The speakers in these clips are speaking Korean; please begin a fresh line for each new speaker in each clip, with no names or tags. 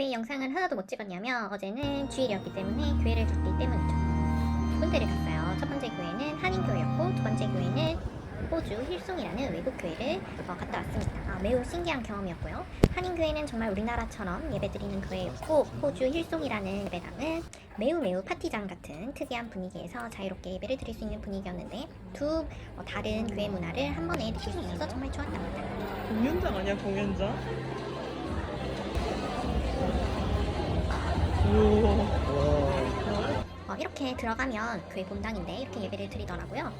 왜 영상을 하나도 못 찍었냐면 어제는 주일이었기 때문에 교회를 갔기 때문이죠. 두 군데를 갔어요. 첫 번째 교회는 한인교회였고 두 번째 교회는 호주 힐송이라는 외국 교회를 어, 갔다 왔습니다. 아, 매우 신기한 경험이었고요. 한인교회는 정말 우리나라처럼 예배드리는 교회였고 호주 힐송이라는 예배당은 매우 매우 파티장 같은 특이한 분위기에서 자유롭게 예배를 드릴 수 있는 분위기였는데 두 어, 다른 교회 문화를 한 번에 느낄 수 있어서 정말 좋았답니다.
공연장 아니야 공연장?
어, 이렇게 들어가면 교회 본당인데 이렇게 예배를 드리더라고요.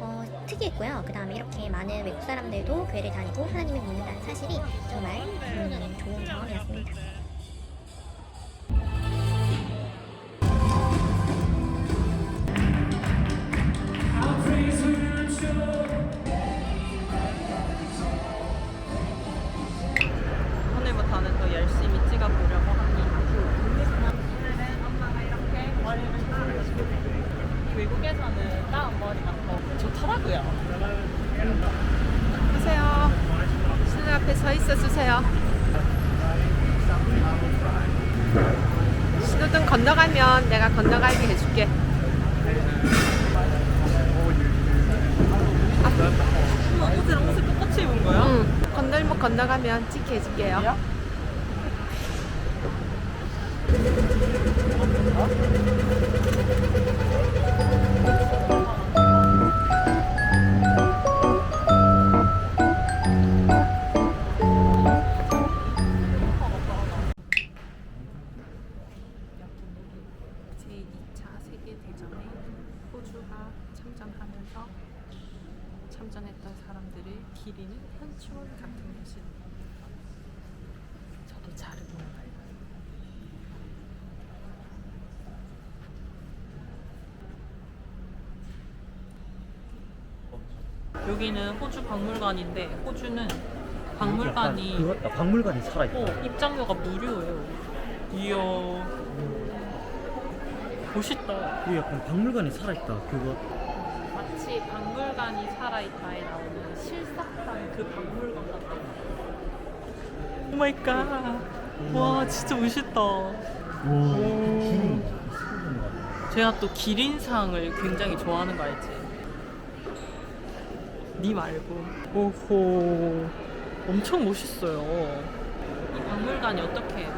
어, 특이했고요. 그 다음에 이렇게 많은 외국 사람들도 교회를 다니고 하나님을 믿는다는 사실이 정말 음, 좋은 경험이었습니다.
오늘부터는 더 열심히 찍어보려고 합니다. 오늘은 엄마가 이렇게 머리를 자르고 외국에서는 다운 머리가 더 좋더라고요. 보세요. 신랑 앞에 서 있어 주세요. 신호등 건너가면 내가 건너가게 해줄게. 아, 옷이랑 옷을 똑같이 입은 거야? 응. 건널목 건너가면 찍게 해줄게요. 호주가 참전하면서 참전했던 사람들을 기리는 현추원 같은 것이 저도 자르고 가요. 여기는 호주 박물관인데 호주는 박물관이
같다. 박물관이 살아있다.
어, 입장료가 무료예요. 이야 멋있다.
이거 약간 박물관이 살아있다. 그거
마치 박물관이 살아있다에 나오는 실사판 그 박물관 같아. 오 마이 갓. 와, 진짜 멋있다.
와 주름
제가 또 기린상을 굉장히 좋아하는 거 알지? 니 말고. 오호. 엄청 멋있어요. 이 박물관이 어떻게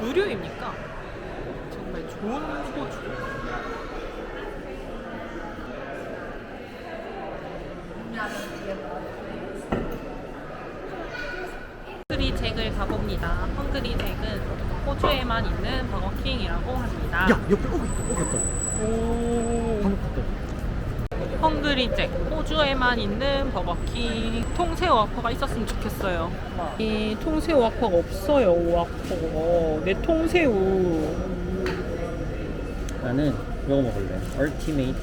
무료입니까? 좋은 호주. 헝그리 잭을 가봅니다. 헝그리 잭은 호주에만 있는 버거킹이라고 합니다.
야 옆에 오기 없다.
오.
방금 봤다.
헝그리 잭 호주에만 있는 버거킹 통새우 와퍼가 있었으면 좋겠어요. 이 통새우 와퍼가 없어요. 와퍼. 내 통새우.
나는 이거 먹을래. 얼티메이트.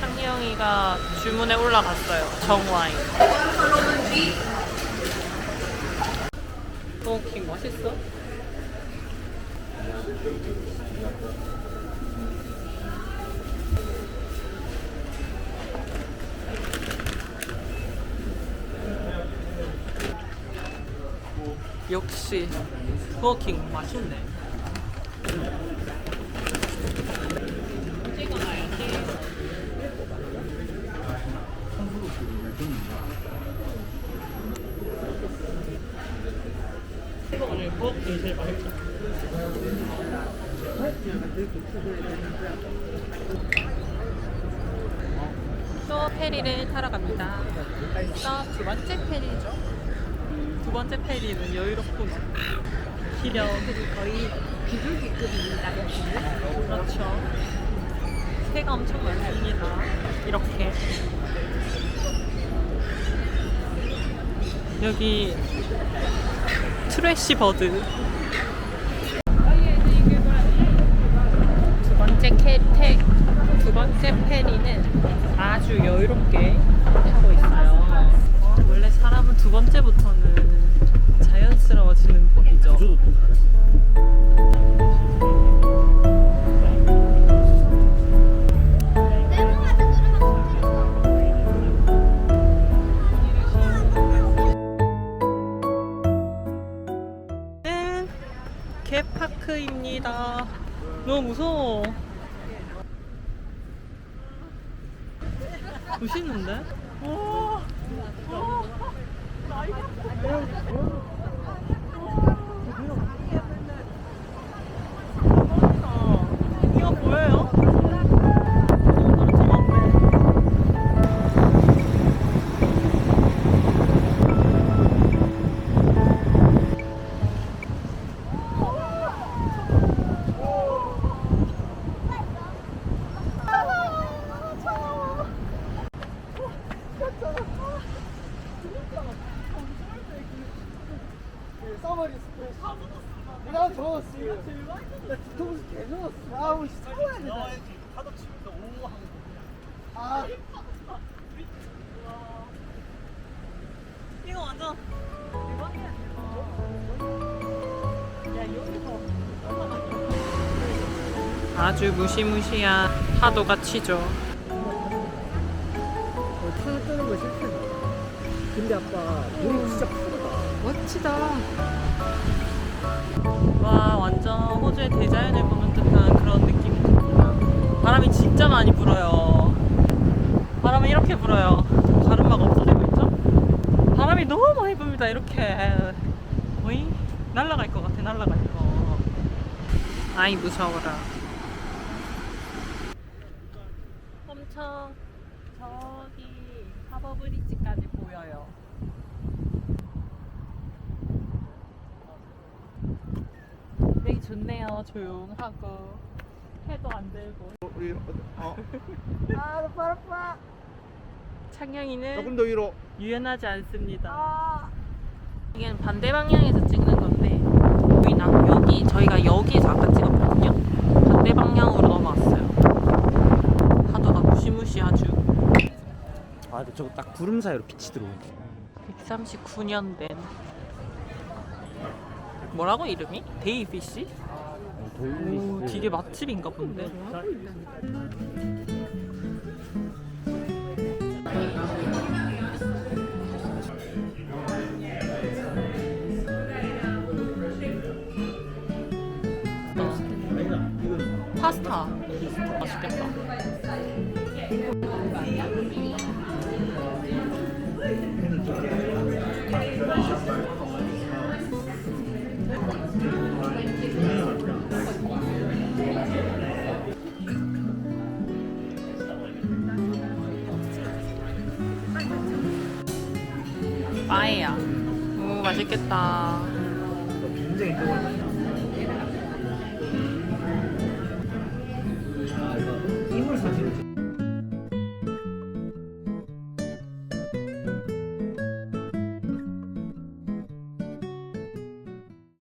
창영이가 주문에 올라갔어요. 정와인. 버거킹 맛있어? 역시 버거킹 맛있네. 찍어놔야지. 오늘 버거킹 제일 맛있죠. 또 페리를 타러 갑니다. 벌써 두 번째 페리죠. 두 번째 페리는 여유롭구나. 기력이 거의 비둘기급입니다. 그렇죠. 새가 엄청 많습니다. 이렇게. 여기 트래시 버드. 두 번째 캐텍, 두 번째 페리는 아주 여유롭게 타고 있어요. 원래 사람은 두 번째부터는 자연스러워지는 법이죠.
저도 또 다르.
는 파크입니다. 너무 무서워. 멋있는데? 와. 와. 이거
써버리 스프레시. 내가 적었어. 나 뒤통수 개 적었어. 아우, 씨, 사고야 된다.
파도 치면서 오 하는
아,
이거 완전 대박이야 대박. 야 여기서 아주 무시무시한 파도가 치죠.
어, 타 뜨는 거 싫다. 근데 아빠, 물이 진짜 크다.
멋지다. 와 완전 호주의 대자연을 보는 듯한 그런 느낌이 듭니다. 바람이 진짜 많이 불어요. 바람은 이렇게 불어요. 가르마가 없어지고 있죠? 바람이 너무 많이 붑니다. 이렇게 거의 날아갈 것 같아. 날아갈 거. 아이 무서워라. 엄청 저기 하버 브리지까지 보여요. 되게 좋네요. 조용하고 해도 안 들고.
우리 어,
아, 나 아파.
창영이는
조금 더 위로.
유연하지 않습니다. 이게 반대 방향에서 찍는 건데 보이나? 여기 저희가 여기에서 아까 찍었거든요. 반대 방향으로 넘어왔어요. 파도가 무시무시하죠.
아, 근데 저거 딱 구름 사이로 빛이 들어오네.
139년 된 뭐라고 이름이? 데이피시? 오, 되게 맛집인가 본데. 파스타 맛있겠다. 빠에야. 오 맛있겠다.
굉장히.